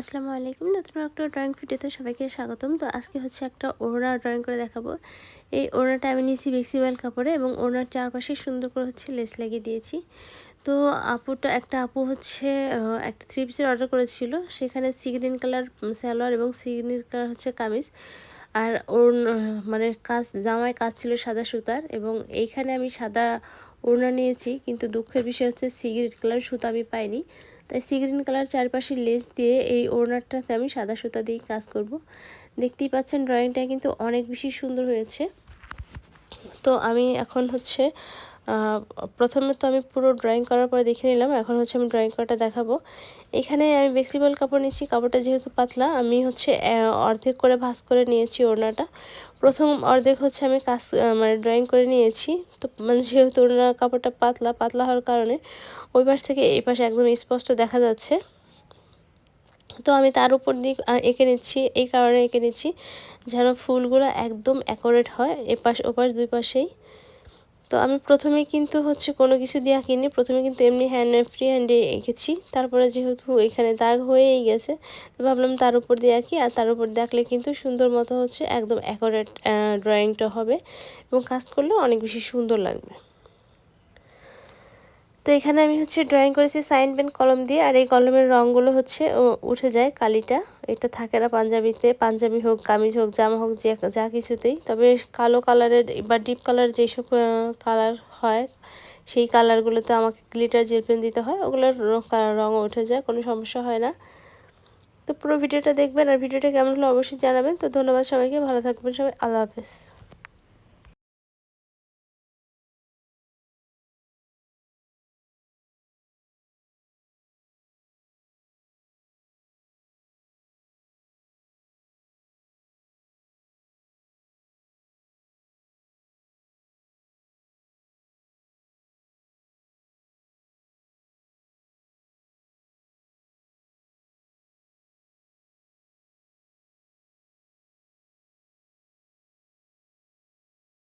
আসসালামু আলাইকুম। নতুন একটা ড্রয়িং ভিডিওতে সবাইকে স্বাগতম। তো আজকে হচ্ছে একটা ওড়না ড্রয়িং করে দেখাবো। এই ওড়নাটা আমি নিয়েছি বেক্সিওয়েল কাপড়ে এবং ওড়নার চারপাশে সুন্দর করে হচ্ছে লেস লাগিয়ে দিয়েছি। তো আপুটা, একটা আপু হচ্ছে একটা থ্রি পিসের অর্ডার করেছিল। সেখানে সি গ্রিন কালার সালোয়ার এবং সি গ্রিন কালার হচ্ছে কামিজ। আর ওর মানে কাজ, জামায় কাজ ছিল সাদা সুতার এবং এইখানে আমি সাদা ওড়না নিয়েছি, কিন্তু দুঃখের বিষয় হচ্ছে সি গ্রিন কালার সুতা আমি পাইনি। তাই সি গ্রিন কালার চারপাশে লেস দিয়ে এই ওড়নাটাতে আমি সাদা সুতা দিয়ে কাজ করব। দেখতেই পাচ্ছেন, ড্রয়িংটা কিন্তু অনেক বেশি সুন্দর হয়েছে। তো আমি এখন হচ্ছে প্রথমে তো আমি পুরো ড্রয়িং করার পরে দেখে নিলাম, এখন হচ্ছে আমি ড্রয়িং করাটা দেখাবো। এখানে আমি বেক্সিবল কাপড় নিয়েছি কাপড়টা যেহেতু পাতলা, আমি হচ্ছে অর্ধেক করে ভাস করে নিয়েছি ওড়নাটা। প্রথম অর্ধেক হচ্ছে আমি কাজ মানে ড্রয়িং করে নিয়েছি, তো মানে যেহেতু ওড়না কাপড়টা পাতলা পাতলা হওয়ার কারণে ওই পাশ থেকে এই পাশে একদম স্পষ্ট দেখা যাচ্ছে। তো আমি তার উপর দিয়ে এঁকে নিচ্ছি, এই কারণে এঁকে নিচ্ছি, যেন ফুলগুলো একদম অ্যাকোরেট হয়, এপাশ ওপাশ দুই পাশেই। তো আমি প্রথমে কিন্তু হচ্ছে কোনো কিছু দিয়ে আঁকিনি। প্রথমে কিন্তু এমনি হ্যান্ড ফ্রি হ্যান্ডে এঁকেছি। তারপরে যেহেতু এখানে দাগ হয়েই গেছে, তো ভাবলাম তার উপর দিয়ে আঁকি। আর তার উপর আঁকলে কিন্তু সুন্দর মতো হচ্ছে একদম অ্যাকোরেট ড্রয়িংটা হবে এবং কাজ করলে অনেক বেশি সুন্দর লাগবে। তো এখানে আমি হচ্ছে ড্রয়িং করেছি সাইন পেন কলম দিয়ে, আর এই কলমের রঙগুলো হচ্ছে উঠে যায় কালিটা। এটা থাকে না পাঞ্জাবিতে, পাঞ্জাবি হোক, কামিজ হোক, জামা হোক, যে, যা কিছুতেই। তবে কালো কালারের বা ডিপ কালার যেসব কালার হয়, সেই কালারগুলোতে আমাকে গ্লিটার জেল পেন দিতে হয়। ওগুলোর রঙ উঠে যায়, কোনো সমস্যা হয় না। তো পুরো ভিডিওটা দেখবেন, আর ভিডিওটা কেমন হলো অবশ্যই জানাবেন। তো ধন্যবাদ সবাইকে, ভালো থাকবেন সবাই, আল্লাহ হাফেজ।